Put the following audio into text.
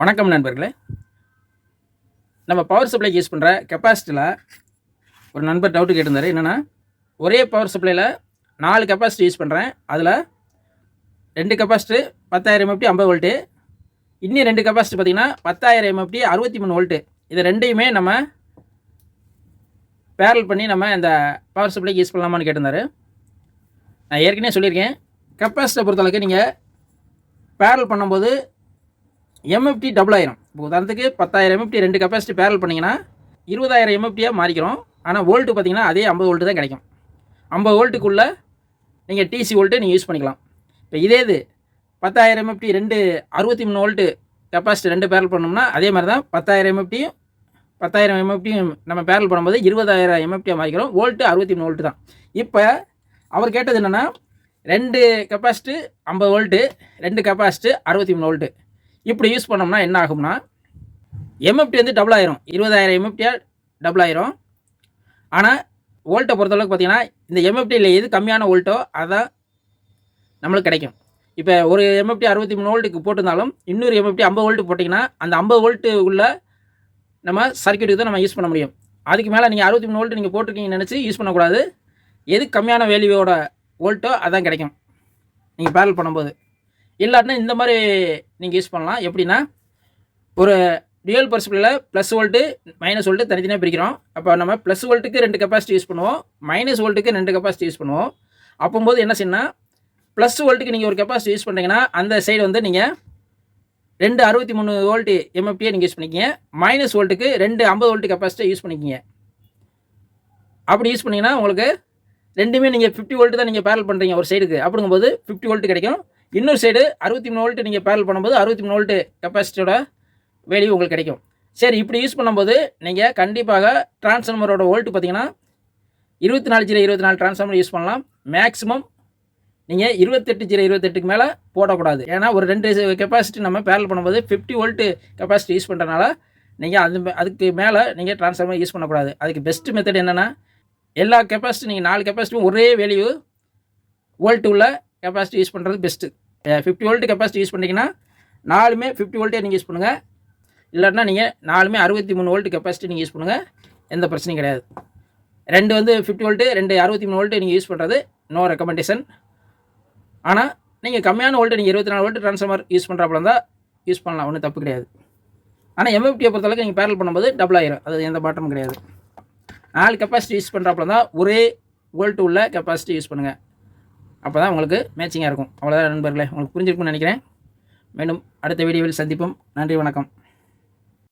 வணக்கம் நண்பர்களே. நம்ம பவர் சப்ளைக்கு யூஸ் பண்ணுற கெப்பாசிட்டியில் ஒரு நண்பர் டவுட்டு கேட்டிருந்தார். என்னென்னா ஒரே பவர் சப்ளையில் நாலு கெப்பாசிட்டி யூஸ் பண்ணுறேன் அதில் ரெண்டு கெப்பாசிட்டி பத்தாயிரம் எம்எஃப்டி ஐம்பது வோல்ட்டு இன்னும் ரெண்டு கெப்பாசிட்டி பார்த்திங்கன்னா பத்தாயிரம் எம்எஃப்டி அறுபத்தி மூணு வோல்ட்டு இது ரெண்டையுமே நம்ம பேரல் பண்ணி நம்ம இந்த பவர் சப்ளைக்கு யூஸ் பண்ணலாமான்னு கேட்டிருந்தார். நான் ஏற்கனவே சொல்லியிருக்கேன். கெப்பாசிட்டியை பொறுத்தளவுக்கு நீங்கள் பேரல் பண்ணும்போது எம்எஃப்டி டபுள் ஆயிரும். இப்போ உதாரணத்துக்கு பத்தாயிரம் எம்எஃப்டி ரெண்டு கெப்பாசிட்டி பேரல் பண்ணிங்கன்னா இருபதாயிரம் எம்எஃப்டியாக மாறிக்கிறோம். ஆனால் வோல்ட்டு பார்த்தீங்கன்னா அதே ஐம்பது வோல்ட்டு தான் கிடைக்கும். ஐம்பது வோல்ட்டுக்குள்ளே நீங்கள் டிசி வோல்ட்டு நீங்கள் யூஸ் பண்ணிக்கலாம். இப்போ இதே இது பத்தாயிரம் எம்எஃப்டி ரெண்டு அறுபத்தி மூணு வோல்ட்டு கெப்பாசிட்டி ரெண்டு பேரல் பண்ணோம்னா அதே மாதிரி தான் பத்தாயிரம் எம்எஃப்டியும் பத்தாயிரம் எம்எஃப்டியும் நம்ம பேரல் பண்ணும்போது இருபதாயிரம் எம்எஃப்டியாக மாறிக்கிறோம். வோல்ட்டு அறுபத்தி மூணு வோல்ட்டு தான். இப்போ அவர் கேட்டது என்னென்னா ரெண்டு கெப்பாசிட்டி ஐம்பது வோல்ட்டு ரெண்டு கெப்பாசிட்டி அறுபத்தி மூணு வோல்ட்டு இப்படி யூஸ் பண்ணோம்னா என்ன ஆகும்னா எம்எஃப்டி வந்து டபுள் ஆயிரும். இருபதாயிரம் எம்எஃப்டியாக டபுள் ஆயிரும். ஆனால் வோல்ட்டை பொறுத்தளவுக்கு பார்த்தீங்கன்னா இந்த எம்எஃப்டியில் எது கம்மியான வோல்ட்டோ அதான் நம்மளுக்கு கிடைக்கும். இப்போ ஒரு எம்எஃப்டி அறுபத்தி மூணு வோல்ட்டுக்கு போட்டிருந்தாலும் இன்னொரு எம்எஃப்டி ஐம்பது வோல்ட்டு போட்டிங்கன்னா அந்த ஐம்பது வோல்ட்டு உள்ள நம்ம சர்க்கியூட்டுக்கு தான் நம்ம யூஸ் பண்ண முடியும். அதுக்கு மேலே நீங்கள் அறுபத்தி மூணு வோல்ட் நீங்கள் போட்டிருக்கீங்கன்னு நினச்சி யூஸ் பண்ணக்கூடாது. எது கம்மியான வேல்யூவோட வோல்ட்டோ அதான் கிடைக்கும். நீங்கள் பேரல் பண்ணும்போது. இல்லாட்டினா இந்த மாதிரி நீங்கள் யூஸ் பண்ணலாம். எப்படின்னா ஒரு டியூயல் பர்சிபிளில் ப்ளஸ் வோல்ட்டு மைனஸ் வோல்ட்டு தனித்தனியாக பிரிக்கிறோம். அப்போ நம்ம ப்ளஸ் வோல்ட்டுக்கு ரெண்டு கெப்பாசிட்டி யூஸ் பண்ணுவோம். மைனஸ் வோல்ட்டுக்கு ரெண்டு கெப்பாசிட்டி யூஸ் பண்ணுவோம். அப்போம்போது என்ன செய்யணும் ப்ளஸ் வோல்ட்டுக்கு நீங்கள் ஒரு கெப்பாசிட்டி யூஸ் பண்ணுறீங்கன்னா அந்த சைடு வந்து நீங்கள் ரெண்டு அறுபத்தி மூணு வோல்ட்டு எம்எஃப்டியை நீங்கள் யூஸ் பண்ணிக்கிங்க. மைனஸ் வோல்ட்டுக்கு ரெண்டு ஐம்பது வோல்ட்டு கெப்பாசிட்டியை யூஸ் பண்ணிக்கிங்க. அப்படி யூஸ் பண்ணிங்கன்னா உங்களுக்கு ரெண்டுமே நீங்கள் ஃபிஃப்டி வோல்ட்டு தான் நீங்கள் பேரல் பண்ணுறீங்க ஒரு சைடுக்கு அப்படிங்கும்போது ஃபிஃப்டி வோல்ட்டு கிடைக்கும். இன்னொரு சைடு அறுபத்தி மூணு வோல்ட்டு நீங்கள் பேரல் பண்ணும்போது அறுபத்தி மூணு வோல்ட்டு கெப்பாசிட்டியோட வேல்யூ உங்களுக்கு கிடைக்கும். சரி இப்படி யூஸ் பண்ணும்போது நீங்கள் கண்டிப்பாக டிரான்ஸ்ஃபார்மரோட வோல்ட்டு பார்த்தீங்கன்னா இருபத்தி நாலு ஜீரோ இருபத்தி நாலு டிரான்ஸ்ஃபார்மர் யூஸ் பண்ணலாம். மேக்ஸிமம் நீங்கள் இருபத்தெட்டு ஜீரோ இருபத்தெட்டுக்கு மேலே போடக்கூடாது. ஏன்னா ஒரு ரெண்டு கெப்பாசிட்டி நம்ம பேரல் பண்ணும்போது ஃபிஃப்டி வோல்ட்டு கெப்பாசிட்டி யூஸ் பண்ணுறதுனால நீங்கள் அது மே- அதுக்கு மேலே நீங்கள் டிரான்ஸ்ஃபார்மர் யூஸ் பண்ணக்கூடாது. அதுக்கு பெஸ்ட் மெத்தட் என்னென்னா எல்லா கெப்பாசிட்டி நீங்கள் நாலு கெப்பாசிட்டியும் ஒரே வேல்யூ வோல்ட்டு உள்ள கெப்பாசிட்டி யூஸ் பண்ணுறது best fifty volt capacity use பண்ணிங்கன்னா நாலுமே ஃபிஃப்டி வோல்ட்டே நீங்கள் யூஸ் பண்ணுங்கள் இல்லைன்னா நீங்கள் நாலுமே அறுபத்தி மூணு வோல்ட் கெப்பாசிட்டி நீங்கள் யூஸ் பண்ணுங்கள் எந்த பிரச்சனையும் கிடையாது. ரெண்டு வந்து ஃபிஃப்டி வோல்ட்டு ரெண்டு அறுபத்தி மூணு வோல்ட்டு நீங்கள் யூஸ் பண்ணுறது நோ ரெக்கமெண்டேஷன் ஆனால் நீங்கள் கம்மியான வோல்ட்டு நீங்கள் இருபத்தி நாலு வோல்ட்டு ட்ரான்ஸ்ஃபார்மர் யூஸ் பண்ணுறாப்புல இருந்தால் யூஸ் பண்ணலாம். ஒன்றும் தப்பு கிடையாது. ஆனால் எம்எஃப்டியை பொறுத்தளவுக்கு நீங்கள் பேரல் பண்ணும்போது டபுள் ஆயிரும். அது எந்த பாட்டமும் கிடையாது. நாலு கெப்பாசிட்டி யூஸ் பண்ணுறாப்புல இருந்தால் ஒரே வோல்ட் உள்ள கெப்பாசிட்டி யூஸ் பண்ணுங்கள் அப்போ தான் உங்களுக்கு மேட்சிங்காக இருக்கும். அவ்வளோதான் நண்பர்களே. உங்களுக்கு புரிஞ்சிருக்கும்னு நினைக்கிறேன். மீண்டும் அடுத்த வீடியோவில் சந்திப்போம். நன்றி வணக்கம்.